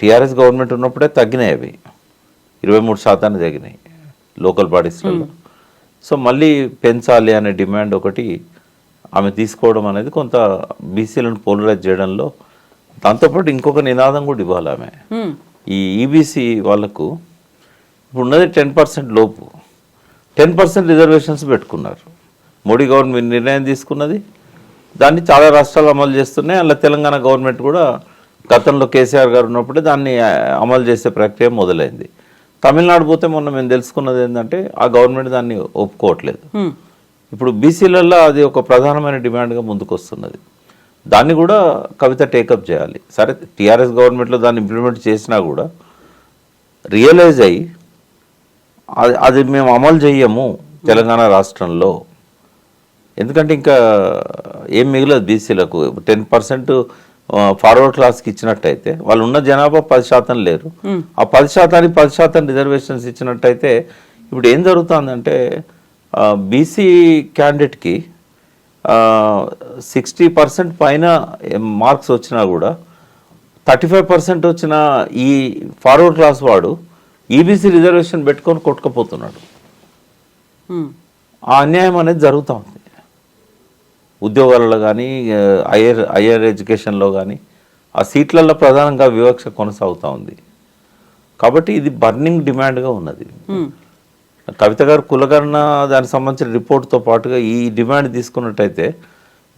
TRS government ఉన్నప్పుడే తగ్గినాయి అవి. ఇరవై మూడు శాతాన్ని తగ్గినాయి లోకల్ బాడీస్లలో సో మళ్ళీ పెంచాలి అనే డిమాండ్ ఒకటి ఆమె తీసుకోవడం అనేది కొంత బీసీలను పోలరైజ్ చేయడంలో దాంతోపాటు ఇంకొక నినాదం కూడా ఇవ్వాలి ఆమె. ఈ ఈబీసీ వాళ్ళకు ఇప్పుడు ఉన్నది టెన్ పర్సెంట్ లోపు. టెన్ పర్సెంట్ రిజర్వేషన్స్ పెట్టుకున్నారు. మోడీ గవర్నమెంట్ నిర్ణయం తీసుకున్నది. దాన్ని చాలా రాష్ట్రాలు అమలు చేస్తున్నాయి. అలా తెలంగాణ గవర్నమెంట్ కూడా గతంలో కేసీఆర్ గారు ఉన్నప్పుడే దాన్ని అమలు చేసే ప్రక్రియ మొదలైంది. తమిళనాడు పోతే మొన్న మేము తెలుసుకున్నది ఏంటంటే ఆ గవర్నమెంట్ దాన్ని ఒప్పుకోవట్లేదు. ఇప్పుడు బీసీలలో అది ఒక ప్రధానమైన డిమాండ్గా ముందుకు వస్తున్నది దాన్ని కూడా కవిత టేకప్ చేయాలి. సరే టీఆర్ఎస్ గవర్నమెంట్లో దాన్ని ఇంప్లిమెంట్ చేసినా కూడా రియలైజ్ అయ్యి అది అది మేము అమలు చెయ్యము తెలంగాణ రాష్ట్రంలో. ఎందుకంటే ఇంకా ఏం మిగలదు బీసీలకు. టెన్ పర్సెంట్ ఫార్వర్డ్ క్లాస్కి ఇచ్చినట్టయితే వాళ్ళు ఉన్న జనాభా పది శాతం లేరు. ఆ పది శాతానికి పది శాతం రిజర్వేషన్స్ ఇచ్చినట్టయితే ఇప్పుడు ఏం జరుగుతుందంటే బీసీ క్యాండిడేట్కి సిక్స్టీ పర్సెంట్ పైన మార్క్స్ వచ్చినా కూడా థర్టీ ఫైవ్ పర్సెంట్ వచ్చిన ఈ ఫార్వర్డ్ క్లాస్ వాడు ఈబీసీ రిజర్వేషన్ పెట్టుకొని కొట్టుకుపోతున్నాడు. ఆ అన్యాయం అనేది జరుగుతూ ఉంది. ఉద్యోగాలలో కానీ హయ్యర్ హయ్యర్ ఎడ్యుకేషన్లో కానీ ఆ సీట్లలో ప్రధానంగా వివక్ష కొనసాగుతూ ఉంది కాబట్టి ఇది బర్నింగ్ డిమాండ్గా ఉన్నది. కవిత గారు కులగణన దానికి సంబంధించిన రిపోర్ట్తో పాటుగా ఈ డిమాండ్ తీసుకున్నట్టయితే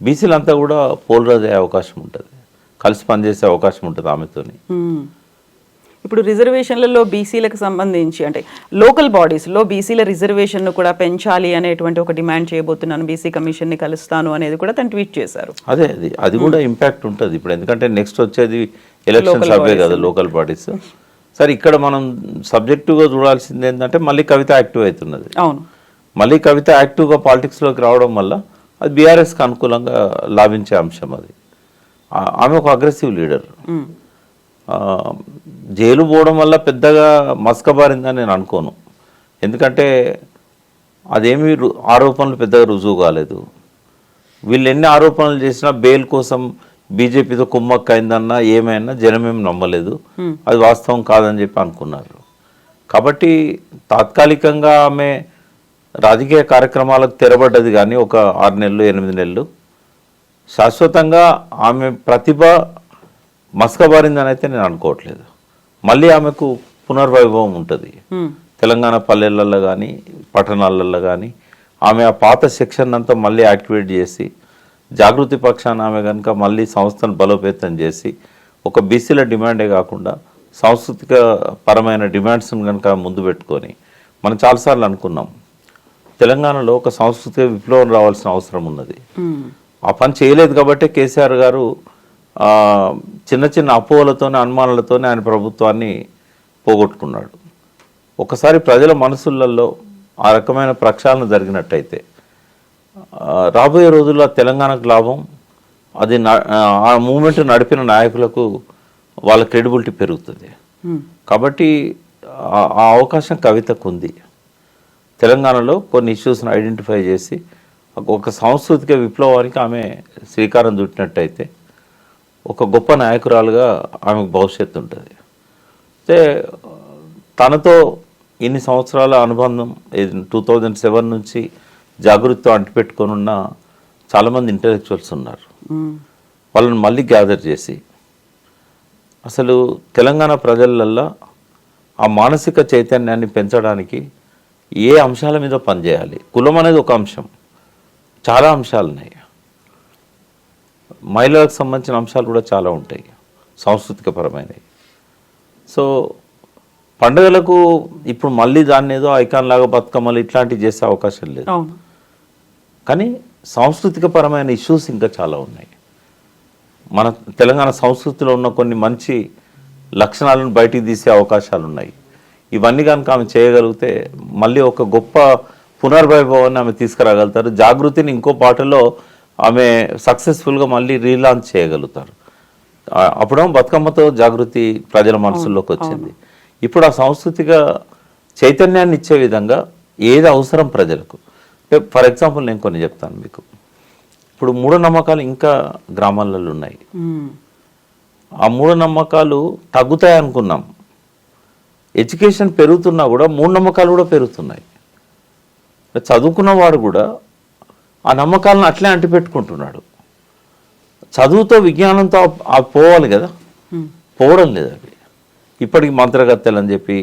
బీసీలంతా కూడా పోలరైజ్ అయ్యే అవకాశం ఉంటుంది కలిసి పనిచేసే అవకాశం ఉంటుంది ఆమెతోని. ఇప్పుడు రిజర్వేషన్లలో బీసీలకు సంబంధించి అంటే లోకల్ బాడీస్లో బీసీల రిజర్వేషన్ను కూడా పెంచాలి అనేటువంటి ఒక డిమాండ్ చేయబోతున్నాను. బీసీ కమిషన్ని కలుస్తాను అనేది కూడా తను ట్వీట్ చేశారు. అదే అది. అది కూడా ఇంపాక్ట్ ఉంటుంది. ఇప్పుడు ఎందుకంటే నెక్స్ట్ వచ్చేది ఎలక్షన్స్ అవే కదా లోకల్ బాడీస్ సరే ఇక్కడ మనం సబ్జెక్టివ్గా చూడాల్సింది ఏంటంటే మళ్ళీ కవిత యాక్టివ్ అవుతున్నది. అవును. మళ్ళీ కవిత యాక్టివ్గా పాలిటిక్స్లోకి రావడం వల్ల అది బీఆర్ఎస్కి అనుకూలంగా లాభించే అంశం అది. ఆమె ఒక అగ్రెసివ్ లీడర్. జైలు పోవడం వల్ల పెద్దగా మస్కబారిందని నేను అనుకోను. ఎందుకంటే అదేమీ ఆరోపణలు పెద్దగా రుజువు కాలేదు. వీళ్ళు ఎన్ని ఆరోపణలు చేసినా బెయిల్ కోసం బీజేపీతో కుమ్మక్క అయిందన్నా ఏమైనా జనమేం నమ్మలేదు. అది వాస్తవం కాదని చెప్పి అనుకున్నారు. కాబట్టి తాత్కాలికంగా ఆమె రాజకీయ కార్యక్రమాలకు తెరబడ్డది కానీ ఒక ఆరు నెలలు ఎనిమిది నెలలు. శాశ్వతంగా ఆమె ప్రతిభ మసకబారిందని అయితే నేను అనుకోవట్లేదు మళ్ళీ ఆమెకు పునర్వైభవం ఉంటుంది. తెలంగాణ పల్లెలలో కానీ పట్టణాలలో కానీ ఆమె ఆ పాత సెక్షన్ అంతా మళ్ళీ యాక్టివేట్ చేసి జాగృతి పక్షాన ఆమె కనుక మళ్ళీ సంస్థను బలోపేతం చేసి ఒక బీసీల డిమాండే కాకుండా సాంస్కృతిక పరమైన డిమాండ్స్ని కనుక ముందు పెట్టుకొని మనం చాలాసార్లు అనుకున్నాం తెలంగాణలో ఒక సాంస్కృతిక విప్లవం రావాల్సిన అవసరం ఉన్నది. ఆ పని చేయలేదు కాబట్టి కేసీఆర్ గారు చిన్న చిన్న అపోహలతోనే అనుమానాలతోనే ఆయన ప్రభుత్వాన్ని పోగొట్టుకున్నాడు. ఒకసారి ప్రజల మనసులలో ఆ రకమైన ప్రక్షాళన జరిగినట్టయితే రాబోయే రోజుల్లో తెలంగాణకు లాభం అది ఆ మూమెంట్ నడిపిన నాయకులకు వాళ్ళ క్రెడిబిలిటీ పెరుగుతుంది. కాబట్టి ఆ ఆ అవకాశం కవితకు ఉంది. తెలంగాణలో కొన్ని ఇష్యూస్ని ఐడెంటిఫై చేసి ఒక సాంస్కృతిక విప్లవానికి ఆమె శ్రీకారం చుట్టినట్టయితే ఒక గొప్ప నాయకురాలుగా ఆమెకు భవిష్యత్తు ఉంటుంది. అయితే తనతో ఇన్ని సంవత్సరాల అనుబంధం టూ థౌజండ్ సెవెన్ నుంచి జాగృతితో అంటిపెట్టుకొని ఉన్న చాలామంది ఇంటలెక్చువల్స్ ఉన్నారు. వాళ్ళని మళ్ళీ గ్యాదర్ చేసి అసలు తెలంగాణ ప్రజలల్లో ఆ మానసిక చైతన్యాన్ని పెంచడానికి ఏ అంశాల మీద పనిచేయాలి? కులం అనేది ఒక అంశం. చాలా అంశాలు ఉన్నాయి మహిళలకు సంబంధించిన అంశాలు కూడా చాలా ఉంటాయి సాంస్కృతిక పరమైనవి సో పండుగలకు ఇప్పుడు మళ్ళీ దాన్ని ఏదో ఐకాన్ లాగా బతుకమ్మలు ఇట్లాంటివి చేసే అవకాశం లేదు. కానీ సాంస్కృతిక పరమైన ఇష్యూస్ ఇంకా చాలా ఉన్నాయి. మన తెలంగాణ సంస్కృతిలో ఉన్న కొన్ని మంచి లక్షణాలను బయటికి తీసే అవకాశాలు ఉన్నాయి. ఇవన్నీ కనుక ఆమె చేయగలిగితే మళ్ళీ ఒక గొప్ప పునర్వైభవాన్ని ఆమె తీసుకురాగలుగుతారు. జాగృతిని ఇంకో పాటలో ఆమె సక్సెస్ఫుల్గా మళ్ళీ రీలాంచ్ చేయగలుగుతారు. ఆ, అప్పుడేమో బతుకమ్మతో జాగృతి ప్రజల మనసుల్లోకి వచ్చింది. ఇప్పుడు ఆ సాంస్కృతిక చైతన్యాన్ని ఇచ్చే విధంగా ఏది అవసరం ప్రజలకు? ఫర్ ఎగ్జాంపుల్ నేను కొన్ని చెప్తాను మీకు. ఇప్పుడు మూఢనమ్మకాలు ఇంకా గ్రామాలలో ఉన్నాయి. ఆ మూఢనమ్మకాలు తగ్గుతాయి అనుకున్నాం. ఎడ్యుకేషన్ పెరుగుతున్నా కూడా మూఢనమ్మకాలు కూడా పెరుగుతున్నాయి. చదువుకున్నవాడు కూడా ఆ నమ్మకాలను అట్లే అంటిపెట్టుకుంటున్నాడు. చదువుతో విజ్ఞానంతో పోవాలి కదా? పోవడం లేదు అవి ఇప్పటికి మంత్రగత్తెలు అని చెప్పి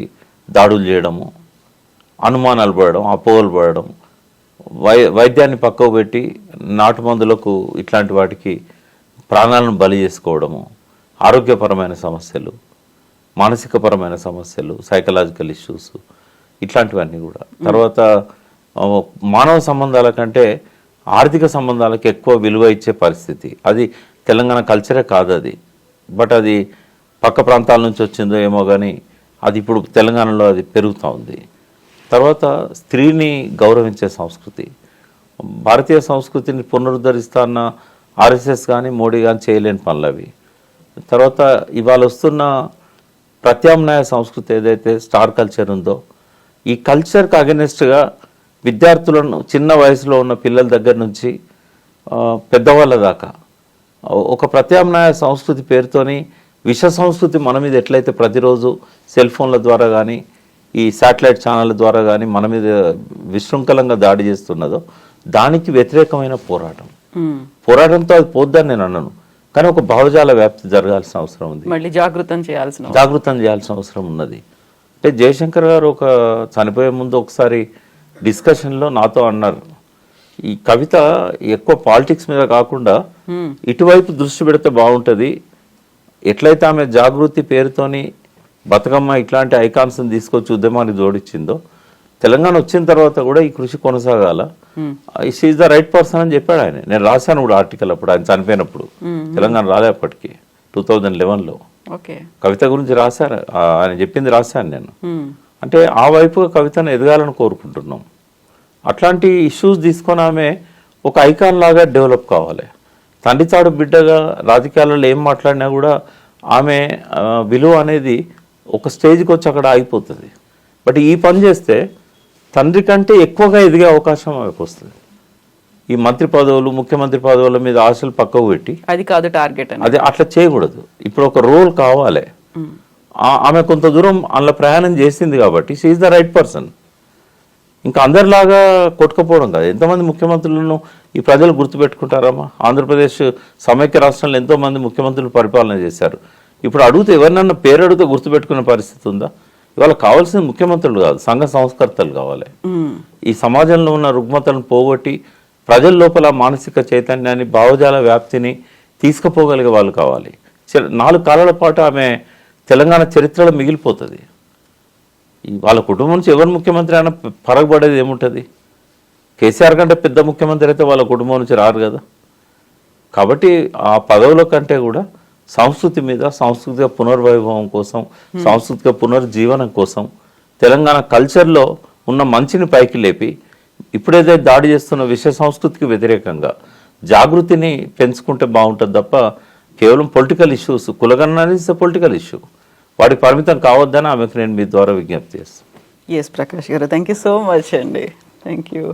దాడులు చేయడము అనుమానాలు పడడం అపోహలు పడడం వై వైద్యాన్ని పక్కకు పెట్టి నాటు మందులకు ఇట్లాంటి వాటికి ప్రాణాలను బలి చేసుకోవడము ఆరోగ్యపరమైన సమస్యలు మానసికపరమైన సమస్యలు సైకలాజికల్ ఇష్యూస్ ఇట్లాంటివన్నీ కూడా. తర్వాత మానవ సంబంధాల కంటే ఆర్థిక సంబంధాలకు ఎక్కువ విలువ ఇచ్చే పరిస్థితి. అది తెలంగాణ కల్చరే కాదు అది. బట్ అది పక్క ప్రాంతాల నుంచి వచ్చిందో ఏమో కానీ అది ఇప్పుడు తెలంగాణలో అది పెరుగుతూ ఉంది. తర్వాత స్త్రీని గౌరవించే సంస్కృతి. భారతీయ సంస్కృతిని పునరుద్ధరిస్తా అన్న ఆర్ఎస్ఎస్ కానీ మోడీ కానీ చేయలేని పనులు అవి. తర్వాత ఇవాళ వస్తున్న ప్రత్యామ్నాయ సంస్కృతి ఏదైతే స్టార్ కల్చర్ ఉందో ఈ కల్చర్కి అగెనెస్ట్గా విద్యార్థులను చిన్న వయసులో ఉన్న పిల్లల దగ్గర నుంచి పెద్దవాళ్ళ దాకా. ఒక ప్రత్యామ్నాయ సంస్కృతి పేరుతోని విష సంస్కృతి మన మీద ఎట్లయితే ప్రతిరోజు సెల్ ఫోన్ల ద్వారా కానీ ఈ శాటిలైట్ ఛానళ్ళ ద్వారా కానీ మన మీద విశృంఖలంగా దాడి చేస్తున్నదో దానికి వ్యతిరేకమైన పోరాటం. పోరాటంతో అది పోద్దని నేను అన్నాను కానీ ఒక భావజాల వ్యాప్తి జరగాల్సిన అవసరం ఉంది. మళ్ళీ జాగృతం చేయాల్సిన జాగృతం చేయాల్సిన అవసరం ఉన్నది. అంటే జయశంకర్ గారు ఒక చనిపోయే ముందు ఒకసారి డిస్కషన్లో నాతో అన్నారు. ఈ కవిత ఎక్కువ పాలిటిక్స్ మీద కాకుండా ఇటువైపు దృష్టి పెడితే బాగుంటుంది. ఎట్లయితే ఆమె జాగృతి పేరుతోని బతుకమ్మ ఇట్లాంటి ఐకాన్స్ని తీసుకొచ్చి ఉద్యమాన్ని జోడించిందో తెలంగాణ వచ్చిన తర్వాత కూడా ఈ కృషి కొనసాగాల. షీఈ్ ద రైట్ పర్సన్ అని చెప్పాడు ఆయన. నేను రాశాను కూడా ఆర్టికల్ అప్పుడు ఆయన చనిపోయినప్పుడు. తెలంగాణ రాలే అప్పటికి టూ థౌజండ్ లెవెన్లో ఓకే. కవిత గురించి రాశారు. ఆ, ఆయన చెప్పింది రాశాను నేను. అంటే ఆ వైపుగా కవితను ఎదగాలని కోరుకుంటున్నాం. అట్లాంటి ఇష్యూస్ తీసుకొని ఆమె ఒక ఐకాన్ లాగా డెవలప్ కావాలి. తండ్రి తాడు బిడ్డగా రాజకీయాలలో ఏం మాట్లాడినా కూడా ఆమె విలువ అనేది ఒక స్టేజ్కి వచ్చి అక్కడ ఆగిపోతుంది. బట్ ఈ పని చేస్తే తండ్రి కంటే ఎక్కువగా ఎదిగే అవకాశం ఆమెకు వస్తుంది. ఈ మంత్రి పదవులు ముఖ్యమంత్రి పదవుల మీద ఆశలు పక్కకు పెట్టి అది కాదు టార్గెట్ అది అట్లా చేయకూడదు. ఇప్పుడు ఒక రోల్ కావాలి. ఆమె కొంత దూరం అందులో ప్రయాణం చేసింది కాబట్టి షీఈ్ ద రైట్ పర్సన్ ఇంకా అందరిలాగా కొట్టుకపోవడం కాదు. ఎంతమంది ముఖ్యమంత్రులను ఈ ప్రజలు గుర్తుపెట్టుకుంటారమ్మా. ఆంధ్రప్రదేశ్ సమైక్య రాష్ట్రంలో ఎంతో మంది ముఖ్యమంత్రులు పరిపాలన చేశారు. ఇప్పుడు అడిగితే ఎవరినన్నా పేరు అడిగితే గుర్తుపెట్టుకునే పరిస్థితి ఉందా? ఇవాళ కావాల్సిన ముఖ్యమంత్రులు కాదు సంఘ సంస్కర్తలు కావాలి. ఈ సమాజంలో ఉన్న రుగ్మతలను పోగొట్టి ప్రజల లోపల మానసిక చైతన్యాన్ని భావజాల వ్యాప్తిని తీసుకుపోగలిగే వాళ్ళు కావాలి. నాలుగు కాలాల పాటు ఆమె తెలంగాణ చరిత్రలో మిగిలిపోతుంది. వాళ్ళ కుటుంబం నుంచి ఎవరు ముఖ్యమంత్రి అయినా పరగబడేది ఏముంటుంది? కేసీఆర్ కంటే పెద్ద ముఖ్యమంత్రి అయితే వాళ్ళ కుటుంబం నుంచి రారు కదా. కాబట్టి ఆ పదవుల కంటే కూడా సంస్కృతి మీద సాంస్కృతిక పునర్వైభవం కోసం సాంస్కృతిక పునర్జీవనం కోసం తెలంగాణ కల్చర్లో ఉన్న మంచిని పైకి లేపి ఇప్పుడేదైతే దాడి చేస్తున్న విషయ సంస్కృతికి వ్యతిరేకంగా జాగృతిని పెంచుకుంటే బాగుంటుంది తప్ప కేవలం పొలిటికల్ ఇష్యూస్ కులగన్న పొలిటికల్ ఇష్యూ వాడికి పరిమితం కావద్దని ఆమెకు నేను మీ ద్వారా విజ్ఞప్తి చేస్తాను. S Prakash garu thank you so much అండి. Thank you